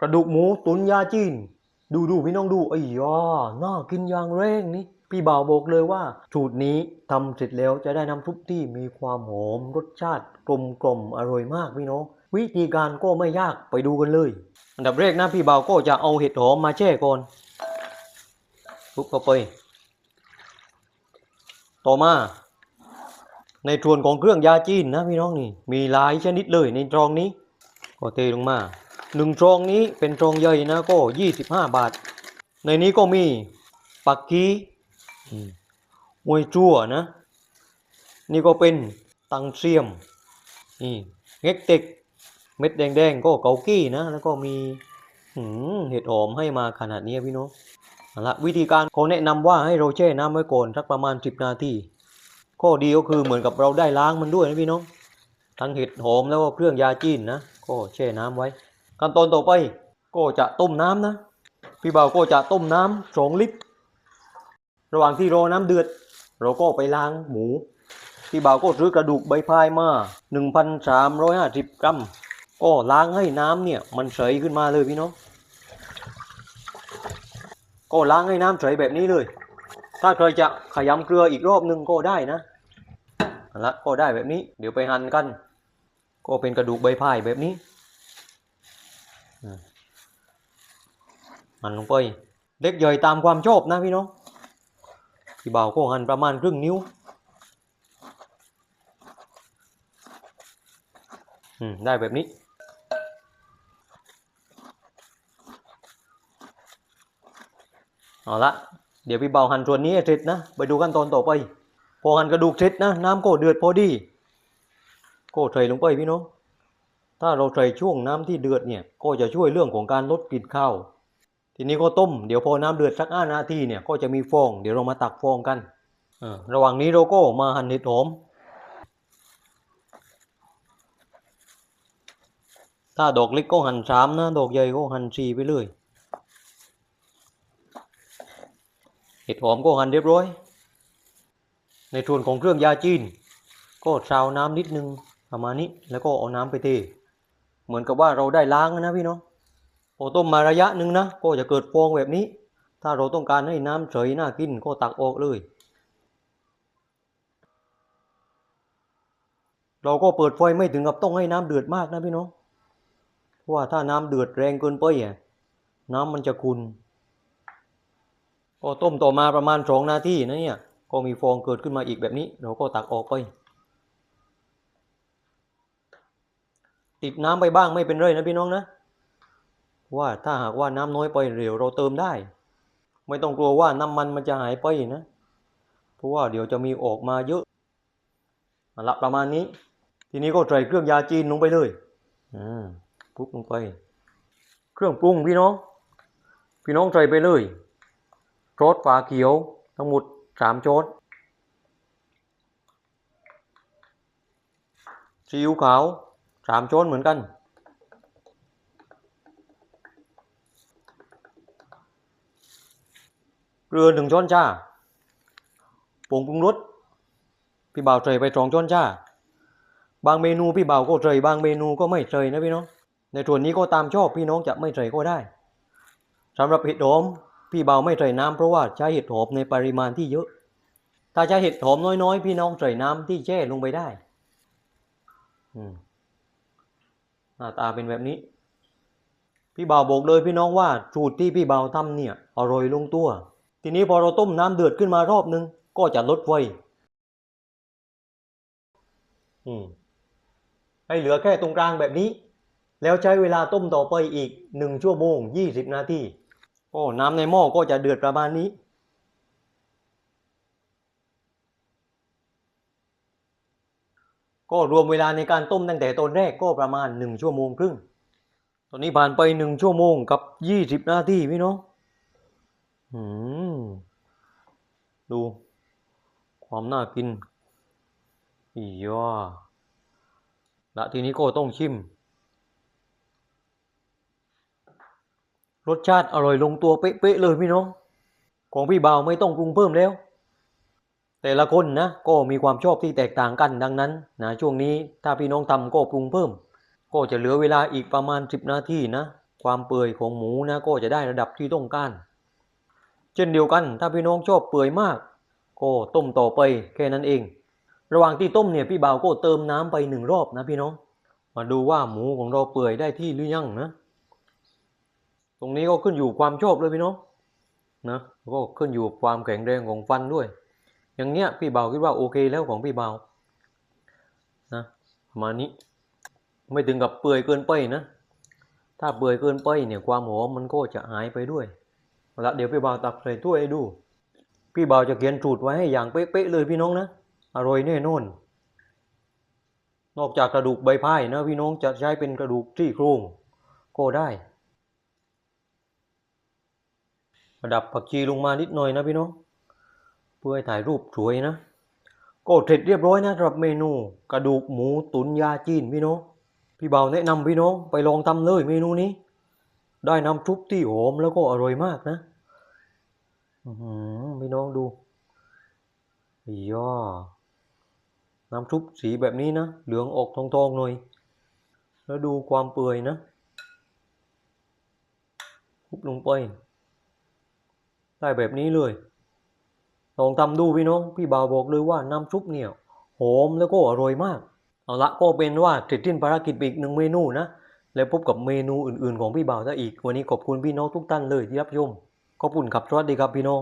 กระดูกหมูตุนยาจีน ดูดูพี่น้องดูไอ้ยาน่ากินอย่างแรงนี่พี่บ่าวบอกเลยว่าสูตรนี้ทำเสร็จแล้วจะได้น้ำซุปที่มีความหอมรสชาติกลมกล่อมอร่อยมากพี่น้องวิธีการก็ไม่ยากไปดูกันเลย อันดับแรกนะพี่บ่าวก็จะเอาเห็ดหอมมาแช่ก่อนปุ๊บเข้าไปต่อมา ในส่วนของเครื่องยาจีนนะพี่น้องนี่มีหลายชนิดเลยในซองนี้ ก็เทลงมา หนึ่งซองนี้เป็นซองใหญ่นะก็ยี่สิบห้าบาท ในนี้ก็มีปักกีอืมวยจั่วนะ นี่ก็เป็นตังเซียมนี่เง็กเต็กเม็ดแดงๆก็เกากี้นะ แล้วก็มีหืมเห็ดหอมให้มาขนาดนี้พี่น้องละวิธีการเขาแนะนำว่าให้เราแช่น้ำไว้ก่อนสักประมาณ 10 นาทีข้อดีก็คือเหมือนกับเราได้ล้างมันด้วยนะพี่น้องทั้งเห็ดหอมแล้วก็เครื่องยาจีนนะก็แช่น้ำไว้ ขั้นตอนต่อไปก็จะต้มน้ำนะ พี่บ่าวก็จะต้มน้ำสองลิตร ระหว่างที่รอน้ำเดือด เราก็ไปล้างหมู พี่บ่าวก็ซื้อกระดูกใบพายมา 1,350 กรัม ก็ล้างให้น้ำเนี่ยมันใสขึ้นมาเลยพี่น้อง ก็ล้างให้น้ำใสแบบนี้เลย ถ้าใครจะขยำเกลืออีกรอบนึงก็ได้นะละก็ได้แบบนี้ เดี๋ยวไปหั่นกัน ก็เป็นกระดูกใบพายแบบนี้ มหั่นลงไป เล็กใหญ่ตามความชอบนะพี่น้องพี่เบาก็หั่นประมาณครึ่งนิ้วอืมได้แบบนี้ เอาละเดี๋ยวพี่เบาหั่นส่วนนี้ให้เสร็จนะ ไปดูขั้นตอนต่อไปพอหั่นกระดูกเสร็จนะ น้ำก็เดือดพอดี ก็ใส่ลงไปพี่น้อง ถ้าเราใส่ช่วงน้ำที่เดือดเนี่ยก็จะช่วยเรื่องของการลดกลิ่นข้าวทีนี้ก็ต้มเดี๋ยวพอน้ำเดือดสักห้านาทีเนี่ยก็จะมีฟอง เดี๋ยวเรามาตักฟองกันเออระหว่างนี้เราก็มาหั่นเห็ดหอม ถ้าดอกเล็กก็หั่นสามนะดอกใหญ่ก็หั่นสี่ไปเลยเห็ดหอมก็หั่นเรียบร้อย ในส่วนของเครื่องยาจีน ก็ซาวน้ำนิดนึงประมาณนี้แล้วก็เอาน้ำไปเท เหมือนกับว่าเราได้ล้างนะพี่น้องพอต้มมาระยะหนึ่งนะก็จะเกิดฟองแบบนี้ ถ้าเราต้องการให้น้ำใสน่ากินก็ตักออกเลย เราก็เปิดไฟไม่ถึงกับต้องให้น้ำเดือดมากนะพี่น้องเพราะว่าถ้าน้ำเดือดแรงเกินไปอะน้ำมันจะขุนก็ต้มต่อมาประมาณสองนาทีนะเนี่ยก็มีฟองเกิดขึ้นมาอีกแบบนี้ เราก็ตักออกไป ติดน้ำไปบ้างไม่เป็นไรนะพี่น้องนะ ว่าถ้าหากว่าน้ำน้อยไปเร็วเราเติมได้ ไม่ต้องกลัวว่าน้ำมันมันจะหายไปนะ เพราะว่าเดี๋ยวจะมีออกมาเยอะเอาละประมาณนี้ ทีนี้ก็ใส่เครื่องยาจีนลงไปเลยอืมคลุกลงไป เครื่องปรุงพี่น้อง พี่น้องใส่ไปเลยซอสฝาเขียว ทั้งหมดสามช้อนซีอิ๊วขาว สามช้อนเหมือนกัน เกลือหนึ่งช้อนชาผงปรุงรสพี่บ่าวใส่ไปสองช้อนชาบางเมนูพี่บ่าวก็ใส่บางเมนูก็ไม่ใส่นะพี่น้อง ในส่วนนี้ก็ตามชอบพี่น้องจะไม่ใส่ก็ได้สำหรับเห็ดหอมพี่เบาไม่ใส่น้ำเพราะว่าใช้เห็ดหอมในปริมาณที่เยอะ ถ้าใช้เห็ดหอมน้อยๆ พี่น้องใส่น้ำที่แช่ลงไปได้ อืม หน้าตาเป็นแบบนี้ พี่เบาวบอกเลยพี่น้องว่าสูตรที่พี่เบาวทำเนี่ยอร่อยลงตัว ทีนี้พอเราต้มน้ำเดือดขึ้นมารอบนึง ก็จะลดไฟอืมให้เหลือแค่ตรงกลางแบบนี้ แล้วใช้เวลาต้มต่อไปอีกหนึ่งชั่วโมงยี่สิบนาทีโอ้น้ำในหม้อก็จะเดือดประมาณนี้ ก็รวมเวลาในการต้มตั้งแต่ตอนแรกก็ประมาณหนึ่งชั่วโมงครึ่ง ตอนนี้ผ่านไปหนึ่งชั่วโมงกับยี่สิบนาทีพี่น้องอืมดู ความน่ากินอียอและทีนี้ก็ต้องชิม รสชาติอร่อยลงตัวเป๊ะๆเลยพี่น้อง ของพี่บ่าวไม่ต้องปรุงเพิ่มแล้ว แต่ละคนนะก็มีความชอบที่แตกต่างกันดังนั้นนะช่วงนี้ถ้าพี่น้องทำก็ปรุงเพิ่ม ก็จะเหลือเวลาอีกประมาณ 10 นาทีนะความเปื่อยของหมูนะก็จะได้ระดับที่ต้องการ เช่นเดียวกันถ้าพี่น้องชอบเปื่อยมาก ก็ต้มต่อไปแค่นั้นเอง ระหว่างที่ต้มเนี่ยพี่บ่าวก็เติมน้ำไปหนึ่งรอบนะพี่น้อง มาดูว่าหมูของเราเปื่อยได้ที่หรือยังนะ ตรงนี้ก็ขึ้นอยู่ความชอบเลยพี่น้องนะก็ขึ้นอยู่ความแข็งแรงของฟันด้วย อย่างเงี้ยพี่เบาคิดว่าโอเคแล้วของพี่เบานะประมาณนี้ไม่ถึงกับเปื่อยเกินไปนะ ถ้าเปื่อยเกินไปเนี่ยความหอมมันก็จะหายไปด้วยเอาละเดี๋ยวพี่เบาตักใส่ถ้วยให้ดู พี่เบาจะเขียนสูตรไว้ให้อย่างเป๊ะๆเลยพี่น้องนะอร่อยแน่นอนนอกจากกระดูกใบพายนะพี่น้องจะใช้เป็นกระดูกที่โครงก็ได้ระดับผักชีลงมานิดหน่อยนะพี่น้อง เพื่อให้ถ่ายรูปสวยนะ ก็เสร็จเรียบร้อยนะสำหรับเมนู กระดูกหมูตุ๋นยาจีนพี่น้องพี่เบาแนะนำพี่น้องไปลองทำเลยเมนูนี้ ได้น้ำซุปที่หอมแล้วก็อร่อยมากนะอืพี่น้องดูย่อน้ำซุปสีแบบนี้นะ เหลืองออกทองๆหน่อย แล้วดูความเปื่อยนะคลุกลงไปได้แบบนี้เลย ลองทำดูพี่น้อง พี่บ่าวบอกเลยว่าน้ำซุปเนี่ยหอมแล้วก็อร่อยมาก เอาละก็เป็นว่าเสร็จสิ้นภารกิจอีกหนึ่งเมนูนะ แล้วพบกับเมนูอื่นๆของพี่บ่าวซะอีก วันนี้ขอบคุณพี่น้องทุกท่านเลยที่รับชมขอบคุณครับสวัสดีครับพี่น้อง